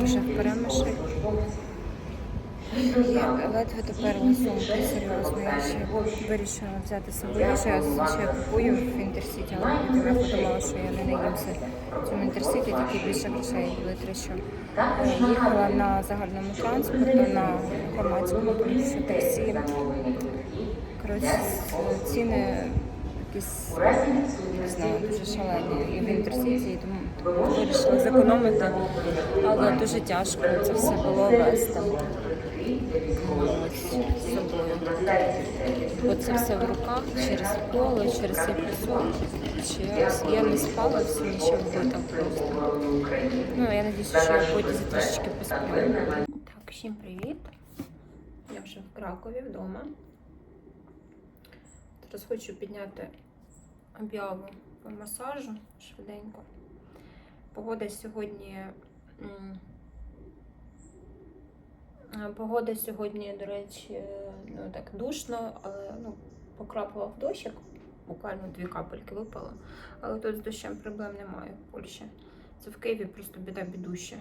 Дуже. Я ледве доперла сумку, серйозно. Я ще вирішила взяти з собою їжу. Я зазвичай купую в інтерсіті, але я подумала, що я не наїмся в цьому інтерсіті, тільки більше грошей витрачу. Е, Їхала на загальному транспорті, на громадському, що таксі. Коротше, ціни якісь не знаю, дуже шалені. І в інтерсіті, тому вирішила зекономити, але дуже тяжко це все було вести. З собою. Бо це все в руках через коло, через пісок. Чи я, не спала всю ніч я вбита просто. Ну, я надіюся, що я потязі трішечки посплю. Так, всім привіт. Я вже в Кракові вдома. Зараз хочу підняти об'яву по масажу швиденько. Погода сьогодні. Погода сьогодні, до речі, ну так душно, але ну, покрапував дощик, буквально дві капельки випало. Але тут з дощем проблем немає в Польщі. Це в Києві просто біда бідуща.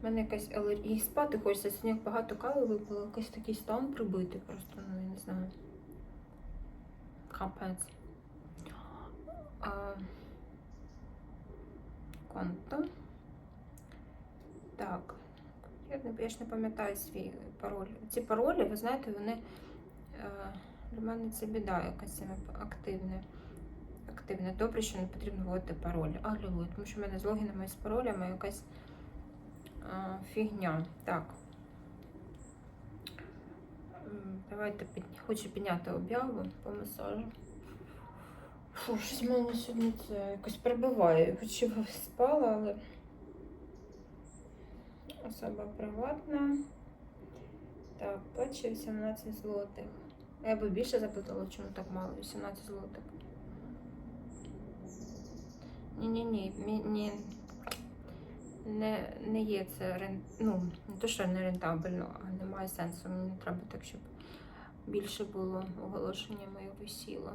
У мене якась алергія. І спати хочеться. Сьогодні багато кави випало, якийсь такий стан прибитий просто, ну я не знаю. Капець. А, конто. Так. Я, ж не пам'ятаю свій пароль. Ці паролі, ви знаєте, вони е, для мене це біда якась саме активне. Добре, що не потрібно вводити пароль. А тому що в мене з логінами і з паролями якась фігня. Так. Давайте хочу підняти об'яву по масажу. Фу, щось в мене сьогодні це якось перебиває. Хоч і спала, але особа приватна. Так, плачу 18 злотих. Я би більше запитала, чому так мало? 18 злотих. Ні-ні-ні, ні. Не, не є це рен... ну, не то, що не рентабельно, а немає сенсу. Мені треба так, щоб більше було оголошення моє висіло.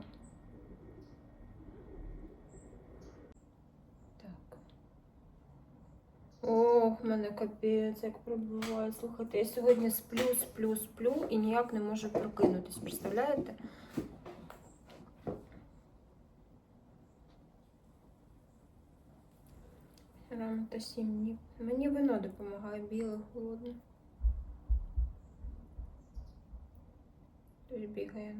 Так. Ох, в мене капець, як пробуває. Слухайте, я сьогодні сплю, сплю, сплю і ніяк не можу прокинутись. Представляєте? Та сім днів. Мені вино допомагає біле, холодне. Тут бігає.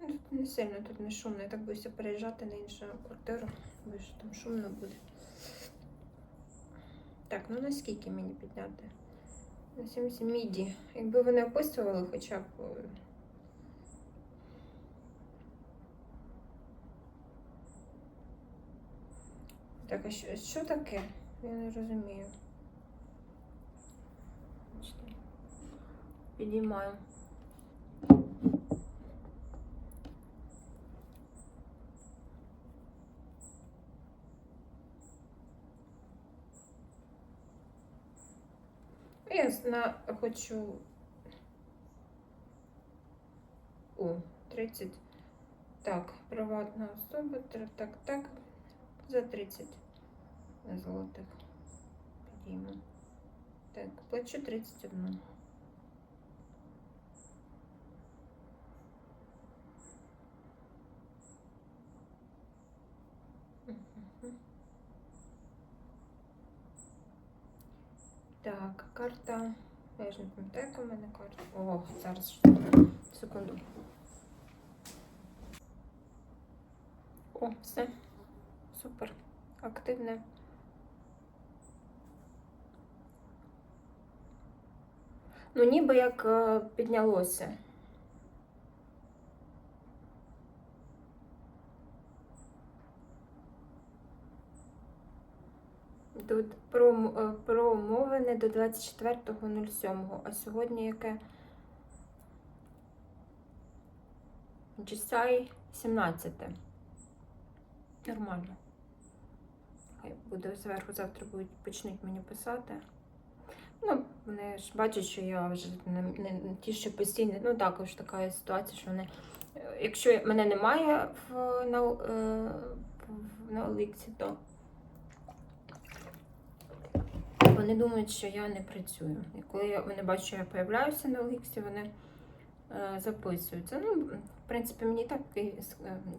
Ну, Тут не сильно, тут не шумно. Я так боюся переїжджати на іншу квартиру, бо що там шумно буде. Так, ну наскільки мені підняти? На 70 міді. Якби вони описували хоча б. Так, а що, що таке? Я не розумію. Підіймаю. Я зна хочу. О, 30. Так, приватна особа. тр- Так, так. За 30 золотих. Підійму. Так, плачу 31. Мгм. Так, карта. Я ж не пам'ятаю, яка в мене карта. О, зараз. Секунду. О, все. Супер. Активне. Ну, ніби як е, піднялося. Тут е, промовлене до 24.07, а сьогодні яке? Чисай 17. Нормально. Буде зверху, завтра будуть почнуть мені писати. Ну, вони ж бачать, що я вже не, не, ті, що постійно, ну також така ситуація, що вони, е, якщо мене немає в, на, е, в- на Оліксі, то вони думають, що я не працюю. І коли вони бачать, що я появляюся на Оліксі, вони е, записуються. Ну, в принципі, мені так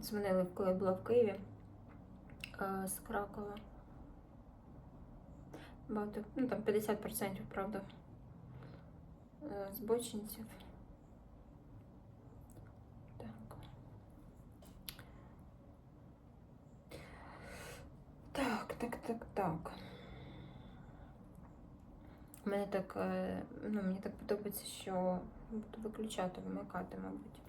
дзвонили, коли я була в Києві з Кракова. Багато, ну там 50%, правда, е, збочинців. Так. Так, так, так, так. У мене так, е, ну, мені так подобається, що буду виключати, вимикати, мабуть.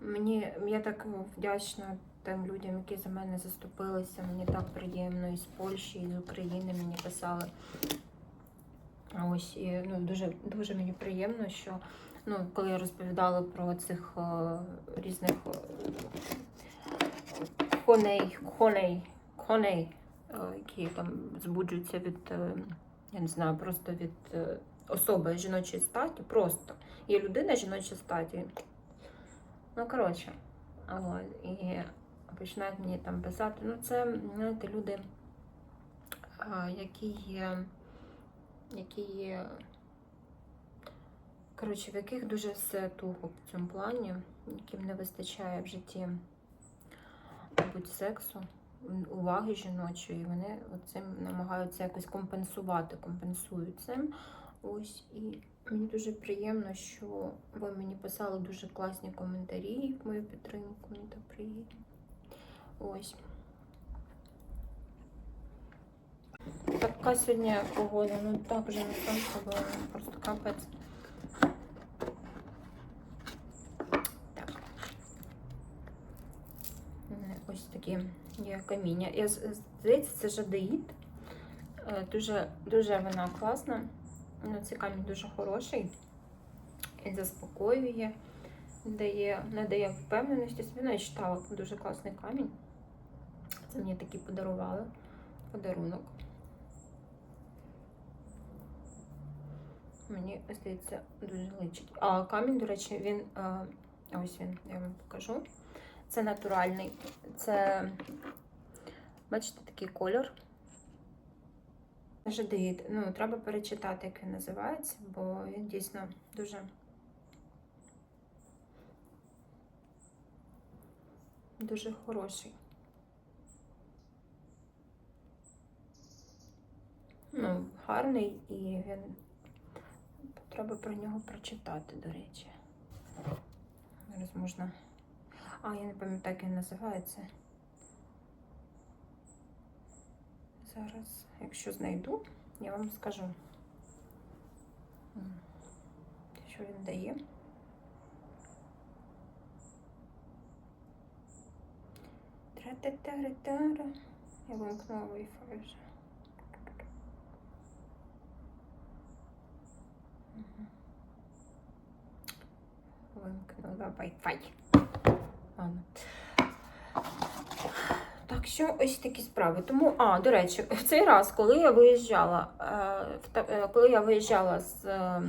Мені я так вдячна тим людям, які за мене заступилися. Мені так приємно із Польщі, і з України мені писали. Ось і ну дуже дуже мені приємно, що ну, коли я розповідала про цих е, різних е, коней, коней, коней, е, які там збуджуються від, я не знаю, просто від особи жіночої статі, просто є людина жіночої статі. Ну, коротше, от, і починають мені там писати. Ну, це, знаєте, люди, які є, які є, коротше, в яких дуже все тухо в цьому плані, яким не вистачає в житті, мабуть, сексу, уваги жіночої, і вони цим намагаються якось компенсувати, компенсують цим. Ось і Мені дуже приємно, що ви мені писали дуже класні коментарі в мою підтримку. Мені так приємно. Ось. Така сьогодні погода, ну так вже не сонце було, просто капець. Так. Ось такі є каміння. Я здається, це жадеїд. Е, Дуже, дуже вона класна. Ну, цей камінь дуже хороший. Він заспокоює, дає, надає впевненості. Собі навіть читала дуже класний камінь. Це мені такий подарували. Подарунок. Мені здається, дуже личить. А камінь, до речі, він. е, Ось він, я вам покажу. Це натуральний. Це, бачите, такий кольор. Жадеїд. Ну, треба перечитати, як він називається, бо він дійсно дуже. Дуже хороший. Ну, гарний і він. Треба про нього прочитати, до речі. Зараз можна. А, я не пам'ятаю, як він називається. Зараз, якщо знайду, я вам скажу, що він дає. Тра-та-та-ра-та-ра. Я вимкнула Wi-Fi вже. Мгм. Вимкнула Wi-Fi. Так що ось такі справи. Тому, а, до речі, в цей раз, коли я виїжджала, е, е, коли я виїжджала з, е,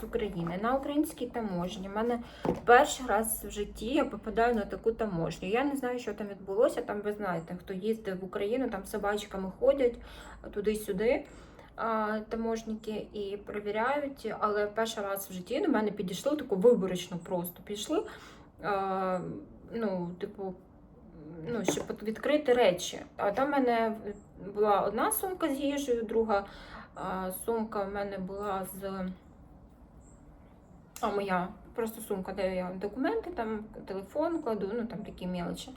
з України на українській таможні, в мене перший раз в житті я попадаю на таку таможню. Я не знаю, що там відбулося. Там ви знаєте, хто їздив в Україну, там собачками ходять туди-сюди. Таможники і перевіряють, але перший раз в житті до мене підійшли таку виборочно просто пішли. Ну, типу, ну, щоб відкрити речі. А там в мене була одна сумка з їжею, друга сумка в мене була з. А моя просто сумка, де я документи, там телефон кладу, ну там такі мелочі.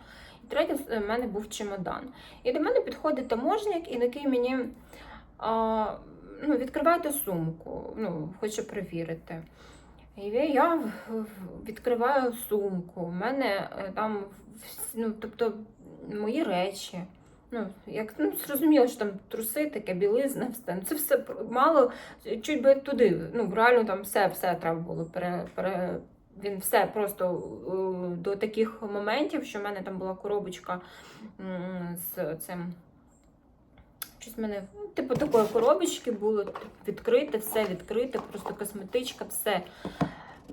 І третя в мене був чемодан. І до мене підходить таможник і такий мені а, ну, відкривайте сумку, ну, хоче перевірити. І я відкриваю сумку. У мене е, там ну, тобто, мої речі. Ну, як ну, зрозуміло, що там труси, таке білизна, все. Це все мало, чуть би туди. Ну, реально там все, все треба було пере, пере, він все просто е, до таких моментів, що в мене там була коробочка з цим. Щось в мене, ну, типу, такої коробочки було відкрите, все відкрите, просто косметичка, все.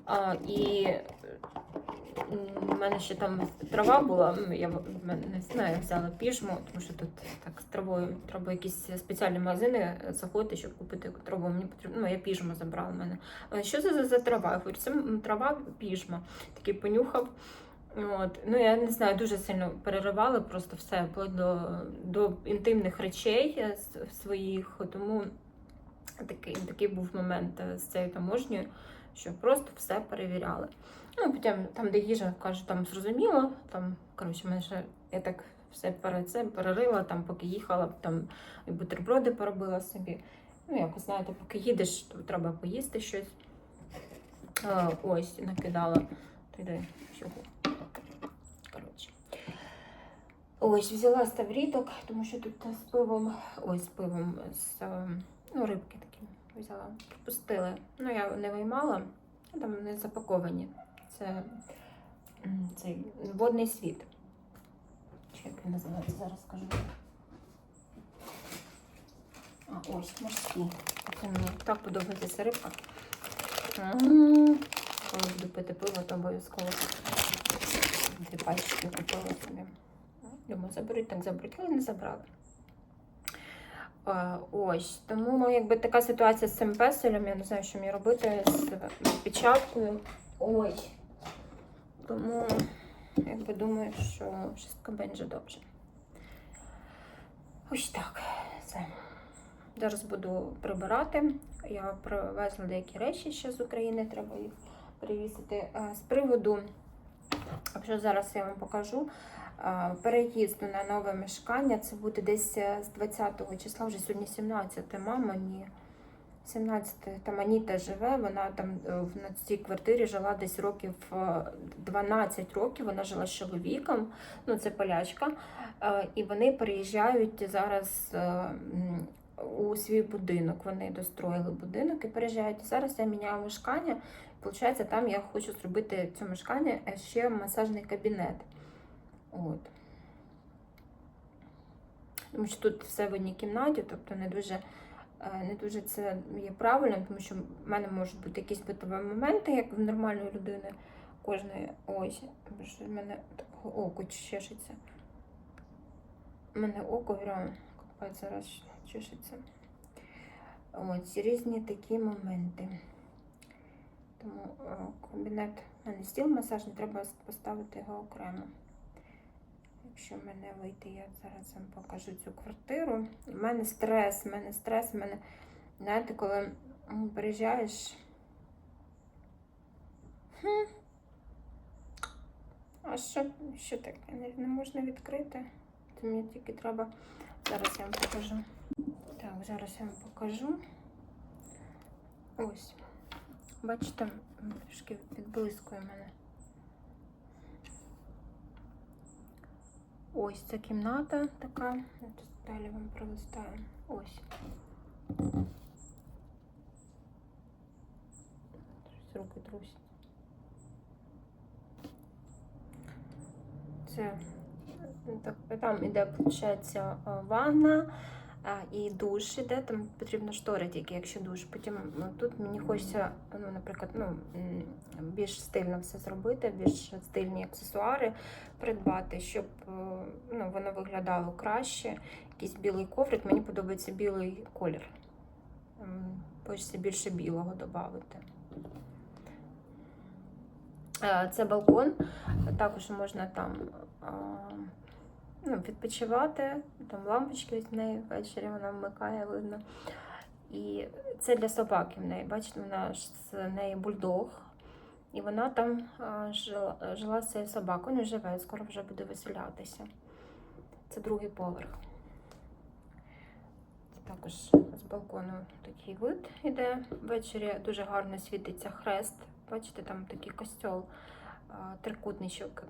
А, і в мене ще там трава була. ну, Я не знаю, взяла піжму, тому що тут так з травою треба якісь спеціальні магазини заходити, щоб купити траву. Мені потрібно, ну я піжму забрала в мене. Що це за, за трава? Я говорю, це трава піжма. Такий понюхав. От. Ну, я не знаю, дуже сильно переривали просто все до, до інтимних речей е, своїх. Тому такий, такий був момент е, з цією таможньою, що просто все перевіряли. Ну, потім там, де їжа, кажу, там зрозуміло, там, коротше, мене ще я так все перед це перерила, там, поки їхала, там і бутерброди поробила собі. Ну, якось, знаєте, поки їдеш, то треба поїсти щось. Е, ось, накидала туди. Коротше. Ось, взяла ставріток, тому що тут з пивом, ой, з пивом, з е, ну, рибки такі взяла. Пропустили. Ну, я не виймала, там не запаковані. Це цей водний світ. Чи як він називається, зараз скажу. А, ось, морські. Це мені так подобається рибка. Коли буду пити пиво, то обов'язково дві пальчики купила собі. Думаю, заберуть, так заберуть, але не забрали. Ось, тому якби така ситуація з цим песелем, я не знаю, що мені робити з печаткою. Ой. Тому якби думаю, що wszystko będzie добре. Ось так. Все. Зараз буду прибирати. Я привезла деякі речі ще з України, треба їх перевісити. А, З приводу, якщо зараз я вам покажу, а, переїзду на нове мешкання, це буде десь е, з 20 числа, вже сьогодні 17, мама ні. 17 там Аніта живе, вона там е, на цій квартирі жила десь років е, 12 років. Вона жила з чоловіком, ну це полячка. Е, І вони переїжджають зараз е, у свій будинок. Вони достроїли будинок і переїжджають. Зараз я міняю мешкання. Получається, там я хочу зробити це мешкання а ще масажний кабінет. От. Тому що тут все в одній кімнаті, тобто не дуже, е, не дуже це є правильно, тому що в мене можуть бути якісь битові моменти, як в нормальної людини кожної. Ось, що в мене око чешеться. У мене око прям капець зараз чешеться. Ось, різні такі моменти. Тому е, кабінет в мене стіл масажний, треба поставити його окремо. Якщо в мене вийти, я зараз вам покажу цю квартиру. У мене стрес, в мене стрес, в мене, знаєте, коли приїжджаєш. Хм. А що, що таке? Не, не можна відкрити. То мені тільки треба. Зараз я вам покажу. Так, зараз я вам покажу. Ось. Бачите, м, трішки відблискує мене. Ось ця кімната така. Далі вам пролистаю. Ось. Руки трусять. Це ну, так, там іде, виходить, ванна і душ іде, там потрібно штори тільки, якщо душ. Потім ну, тут мені хочеться, ну, наприклад, ну, більш стильно все зробити, більш стильні аксесуари придбати, щоб е, ну, воно виглядало краще. Якийсь білий коврик, мені подобається білий колір. Хочеться більше білого додати. Е, Це балкон, також можна там ну, відпочивати, там лампочки від неї ввечері вона вмикає, видно. І це для собаки в неї. Бачите, вона ж з неї бульдог. І вона там жила, жила з цією собакою, не живе, скоро вже буде виселятися. Це другий поверх. Це також з балкону такий вид іде. Ввечері дуже гарно світиться хрест. Бачите, там такий костьол, трикутничок.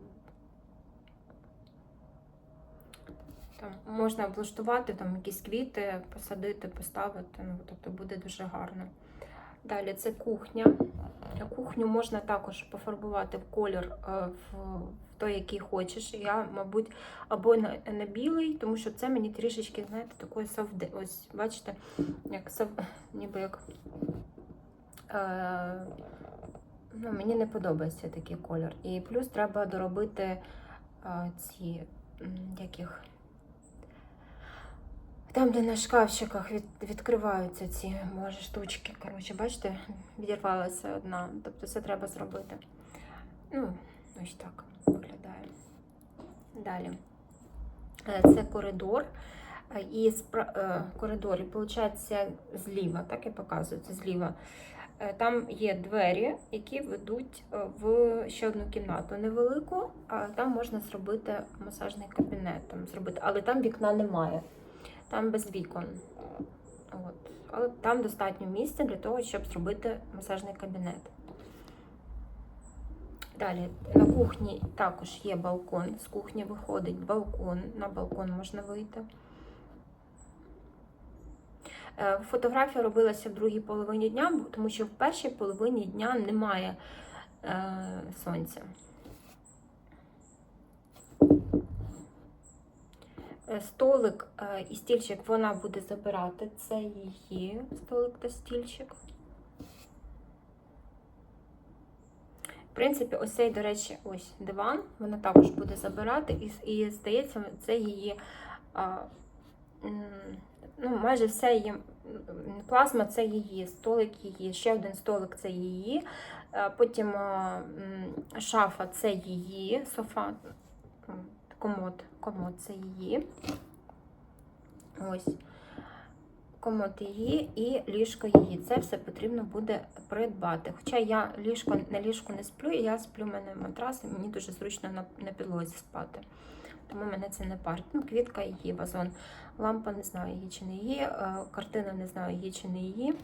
Там можна облаштувати там якісь квіти, посадити, поставити. Ну, тобто буде дуже гарно. Далі це кухня. Кухню можна також пофарбувати в колір е, в, той, який хочеш. Я, мабуть, або на, на білий, тому що це мені трішечки, знаєте, такої совде. Ось, бачите, як сов... ніби як. Е, ну, мені не подобається такий колір. І плюс треба доробити е, ці яких. Там, де на шкафчиках від, відкриваються ці боже, штучки. Коротше, бачите, відірвалася одна. Тобто це треба зробити. Ну, ось так виглядає. Далі. Е, Це коридор. Е, І спра... е, коридорі, виходить, зліва, так і показується зліва. Е, Там є двері, які ведуть в ще одну кімнату невелику, а там можна зробити масажний кабінет. Там зробити, але там вікна немає, там без вікон. От. Але там достатньо місця для того, щоб зробити масажний кабінет. Далі на кухні також є балкон. З кухні виходить балкон. На балкон можна вийти. Е, Фотографія робилася в другій половині дня, тому що в першій половині дня немає е, сонця. Столик е, і стільчик вона буде забирати. Це її столик та стільчик. В принципі, ось цей, до речі, ось диван, вона також буде забирати, і, і здається, це її. А, ну, майже все її плазма це її, столик її, ще один столик це її, а потім а, шафа це її, софа, комод, комод це її. Ось. Комод її і ліжко її. Це все потрібно буде придбати. Хоча я ліжко на ліжку не сплю, я сплю в мене матрас, і мені дуже зручно на, на підлозі спати. Тому мене це не парить. Ну, квітка її, вазон. Лампа не знаю, її чи не її, е, картина не знаю, її чи не її.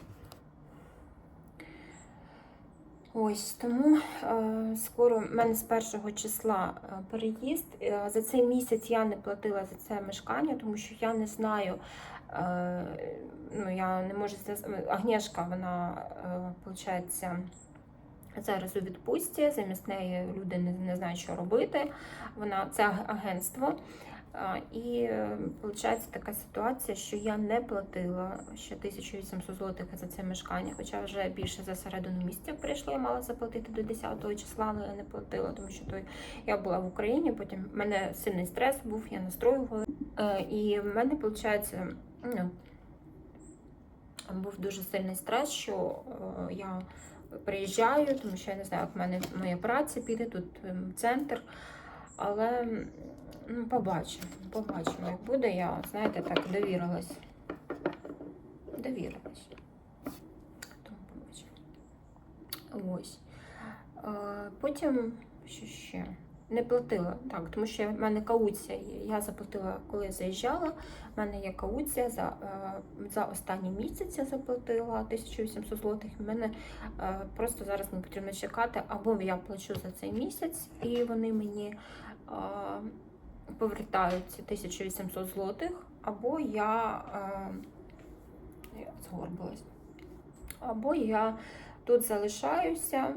Ось тому е, скоро в мене з першого числа е, переїзд. Е, за цей місяць я не платила за це мешкання, тому що я не знаю. Е, ну, я не можу Агнєшка, вона виходить зараз у відпустці. Замість неї люди не, не знають, що робити. Вона це аг- агентство. І виходить така ситуація, що я не платила ще 1800 злотих за це мешкання, хоча вже більше за середину місяця прийшло, я мала заплатити до 10 числа, але я не платила, тому що той я була в Україні, потім в мене сильний стрес був, я настроювала. Е, І в мене, виходить, ну, був дуже сильний стрес, що е, я приїжджаю, тому що я не знаю, як в мене моя праця піде, тут ем, центр. Але ну, побачимо, побачимо, як буде. Я, знаєте, так довірилась. Довірилась. Побачимо. Ось. Потім, що ще? Не платила, так, тому що в мене кауція є. Я заплатила, коли заїжджала. В мене є кауція за, е, за останній місяць я заплатила 1800 злотих. Мене е, просто зараз не потрібно чекати, або я плачу за цей місяць, і вони мені е, повертають ці 1800 злотих, або я, е, я згорбилась, або я тут залишаюся,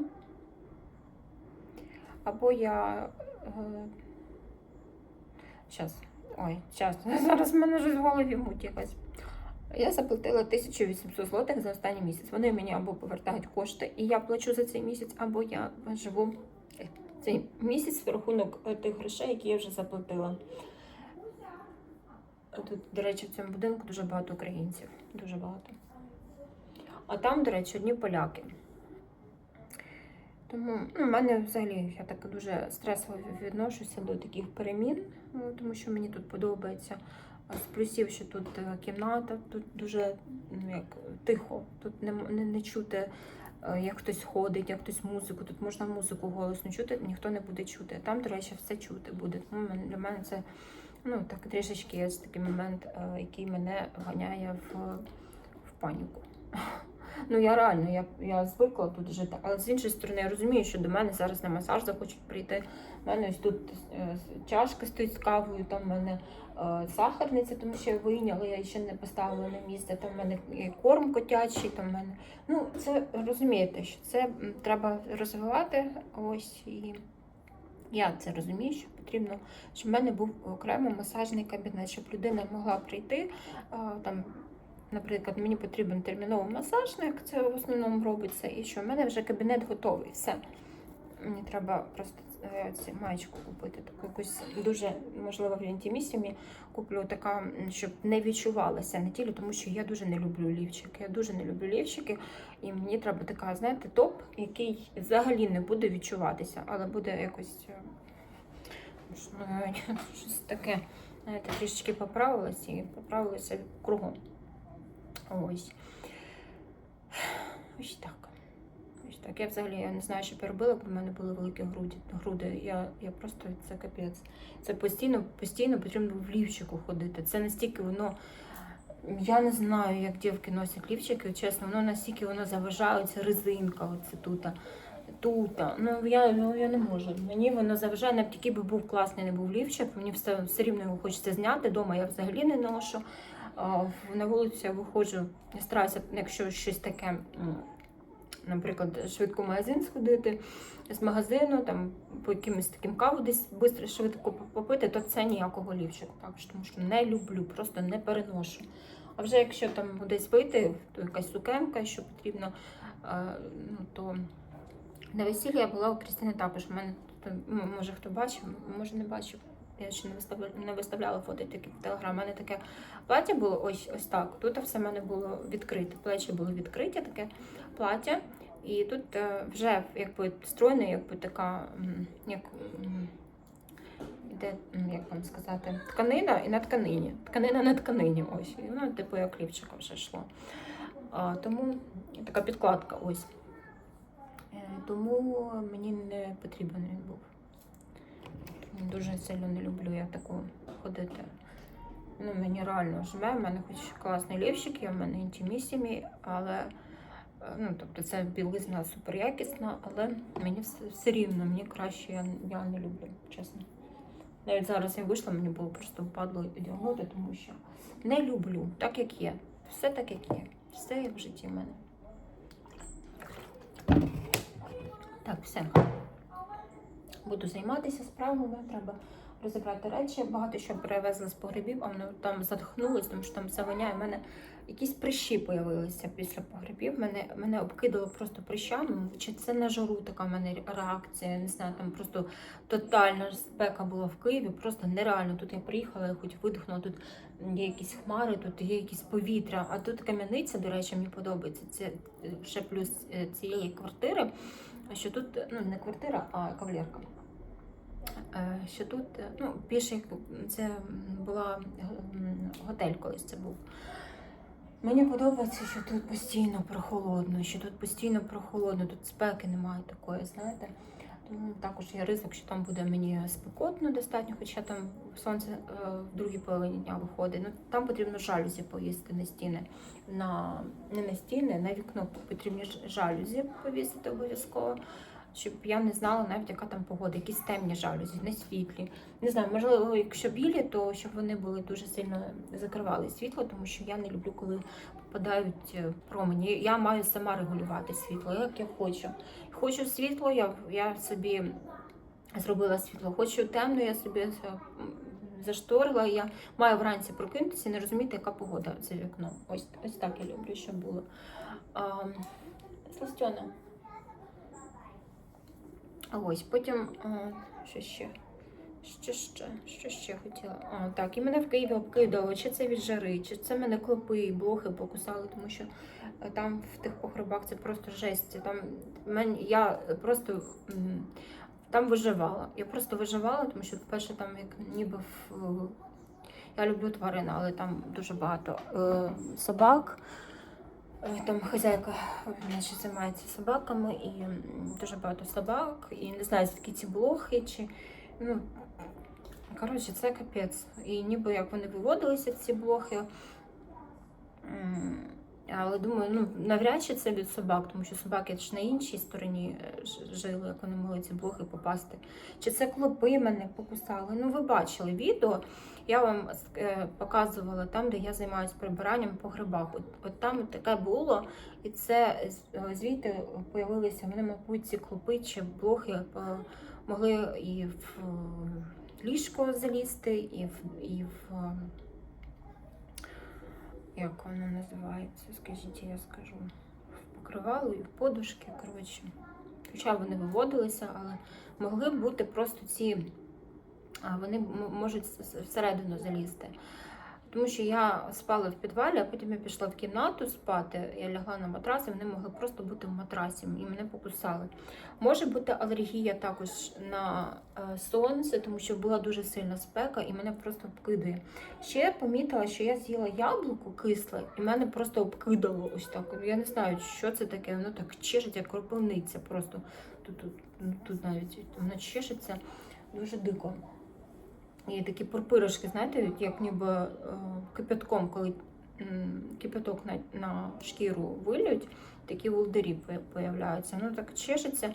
або я. Е, Щас. Ой, час. Зараз в мене вже в голові муть якась. Я заплатила 1800 злотих за останній місяць. Вони мені або повертають кошти, і я плачу за цей місяць, або я живу цей місяць в рахунок е, тих грошей, які я вже заплатила. Тут, до речі, в цьому будинку дуже багато українців. Дуже багато. А там, до речі, одні поляки. Тому ну, в мене взагалі я так дуже стресово відношуся до таких перемін, ну, тому що мені тут подобається. З плюсів, що тут е, кімната, тут дуже ну, як, тихо, тут не, не, не чути, як хтось ходить, як хтось музику. Тут можна музику голосно чути, ніхто не буде чути. Там, до речі, все чути буде. Тому для мене це ну, так, трішечки є такий момент, е, який мене ганяє в, в паніку. Ну я реально, я, я звикла тут жити. Але з іншої сторони, я розумію, що до мене зараз на масаж захочуть прийти. У мене ось тут е, чашка стоїть з кавою, там в мене е, сахарниця, тому що я вийняла, я ще не поставила на місце. Там в мене і корм котячий, там в мене. Ну, це розумієте, що це треба розвивати. Ось і я це розумію, що потрібно, щоб в мене був окремо масажний кабінет, щоб людина могла прийти а, там. Наприклад, мені потрібен терміновий масаж, як це в основному робиться, і що в мене вже кабінет готовий. Все. Мені треба просто е, ці маєчку купити, таку якусь дуже можливо в інтімісімі куплю така, щоб не відчувалася на тілі, тому що я дуже не люблю лівчики. Я дуже не люблю лівчики, і мені треба така, знаєте, топ, який взагалі не буде відчуватися, але буде якось е, щось таке. Знаєте, трішечки поправилася і поправилася кругом. Ось. Ось так. Ось так. Я взагалі я не знаю, що робила, бо в мене були великі груди. груди. Я, я просто це капець. Це постійно, постійно потрібно в лівчику ходити. Це настільки воно. Я не знаю, як дівки носять лівчики, чесно, воно настільки воно заважає, ця резинка, оце тут. Тут. Ну я, ну я не можу. Мені воно заважає, навіть який би був класний, не був лівчик, мені все, все рівно його хочеться зняти. Дома я взагалі не ношу. На вулицю я виходжу, я стараюся, якщо щось таке, наприклад, швидко в магазин сходити з магазину, там по якимось таким каву десь швидко швидко попити, то це ніякого лівчику. Також тому що не люблю, просто не переношу. А вже якщо там десь вийти, то якась сукенка, що потрібно, ну то на весіллі я була у Крістини також. У мене може хто бачив, може не бачив. Я ще не виставляла, не виставляла фото такі в телеграм. У мене таке плаття було ось ось так. Тут все в мене було відкрите. Плечі були відкриті, таке плаття. І тут е, вже якби стройна, якби така, як іде, як вам сказати, тканина і на тканині. Тканина на тканині. Ось. І воно, типу, як лівчика вже йшло. А, тому така підкладка ось. Е, Тому мені не потрібен він був. Дуже сильно не люблю я таку ходити. Ну, мені реально жме, в мене хоч класний лівчик, є в мене інтімісімі, але ну, тобто це білизна супер якісна, але мені все, все рівно, мені краще, я, я не люблю, чесно. Навіть зараз я вийшла, мені було просто впадло одягнути, тому що не люблю, так як є. Все так, як є. Все як в житті в мене. Так, все. Буду займатися справами, треба розібрати речі. Багато що перевезли з погребів, а воно там задихнулось, тому що там все воняє. У мене якісь прищі появилися після погребів. Мене, мене обкидало просто прищами. Чи це на жару така в мене реакція? Не знаю, там просто тотальна спека була в Києві, просто нереально. Тут я приїхала, я хоч видихнула, тут є якісь хмари, тут є якісь повітря. А тут кам'яниця, до речі, мені подобається. Це ще плюс е, цієї квартири. Що тут ну не квартира, а кавалерка. Е, Що тут, е, ну, більше це була готель колись це був. Мені подобається, що тут постійно прохолодно, що тут постійно прохолодно, тут спеки немає такої, знаєте. Тому також є ризик, що там буде мені спекотно достатньо, хоча там сонце е, в другій половині дня виходить. Ну там потрібно жалюзі повісити на стіни. На, не на стіни, на вікно потрібні жалюзі повісити обов'язково. Щоб я не знала навіть, яка там погода, якісь темні жалюзі, не світлі. Не знаю, можливо, якщо білі, то щоб вони були дуже сильно закривали світло, тому що я не люблю, коли попадають е, промені. Я маю сама регулювати світло, як я хочу. Хочу світло, я, я собі зробила світло. Хочу темно, я собі зашторила. Я маю вранці прокинутися і не розуміти, яка погода за вікном. Ось, ось так я люблю, щоб було. А, Сластьона. Ось потім а, що ще? Що ще? Що ще хотіла? А, так, і мене в Києві обкидало, чи це від жари, чи це мене клопи і блохи покусали, тому що е, там в тих погребах це просто жесть. Там мен, я просто там виживала. Я просто виживала, тому що, по-перше, там як ніби в. Я люблю тварин, але там дуже багато е, собак. Е, Там хазяйка значить, займається собаками і дуже багато собак. І не знаю, звідки ці блохи чи. Ну, коротше, це капець. І ніби як вони виводилися, ці блохи. Але думаю, ну навряд чи це від собак, тому що собаки ж на іншій стороні е, жили, як вони могли ці блохи попасти. Чи це клопи мене покусали? Ну, ви бачили відео. Я вам е, показувала там, де я займаюся прибиранням по грибах. От, от там таке було, і це е, звідти появилися вони, мабуть, ці клопи чи блохи могли і в ліжко залізти, і в, і в як воно називається, скажіть, я скажу. В покривало і в подушки, коротше. Хоча вони виводилися, але могли б бути просто ці, вони можуть всередину залізти. Тому що я спала в підвалі, а потім я пішла в кімнату спати, я лягла на матрас, і вони могли просто бути в матрасі, і мене покусали. Може бути алергія також на е, сонце, тому що була дуже сильна спека, і мене просто обкидає. Ще я помітила, що я з'їла яблуко кисле, і мене просто обкидало ось так. Я не знаю, що це таке, воно так чешеться, як кропивниця просто. Тут, тут, ну, тут навіть воно чешеться дуже дико. І такі пурпиришки, знаєте, як ніби е, кипятком, коли кипяток на, на шкіру вилють, такі волдирі пое- появляються. Воно так чешеться.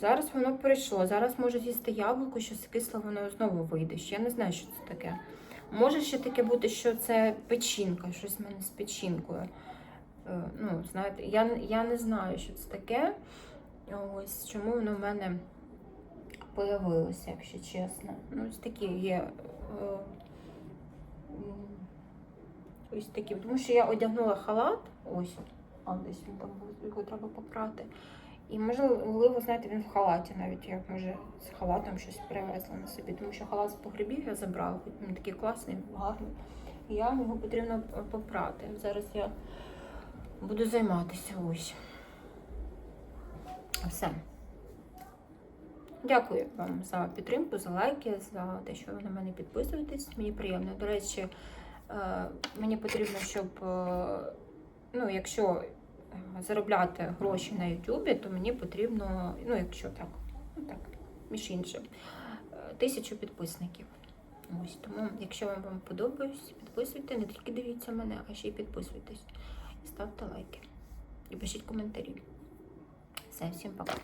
Зараз воно перейшло. Зараз можу з'їсти яблуко, що кисло воно знову вийде. Ще я не знаю, що це таке. Може ще таке бути, що це печінка, щось в мене з печінкою. Е, Ну, знаєте, я, я не знаю, що це таке. Ось чому воно в мене появилося, якщо чесно. Ну, ось такі є. е, Ось такі. Тому що я одягнула халат. Ось, а десь він там його треба попрати. І можливо, знаєте, він в халаті навіть я може з халатом щось перевезла на собі, тому що халат з погребів я забрала, він такий класний, гарний. І я його потрібно попрати. Зараз я буду займатися ось. Все. Дякую вам за підтримку, за лайки, за те, що ви на мене підписуєтесь. Мені приємно. До речі, е, мені потрібно, щоб, е, ну, якщо заробляти гроші на Ютубі, то мені потрібно, ну, якщо так, ну так, між іншим, е, тисячу підписників. Ось тому, якщо вам вам подобається, підписуйте, не тільки дивіться мене, а ще й підписуйтесь. І ставте лайки. І пишіть коментарі. Все, всім пока.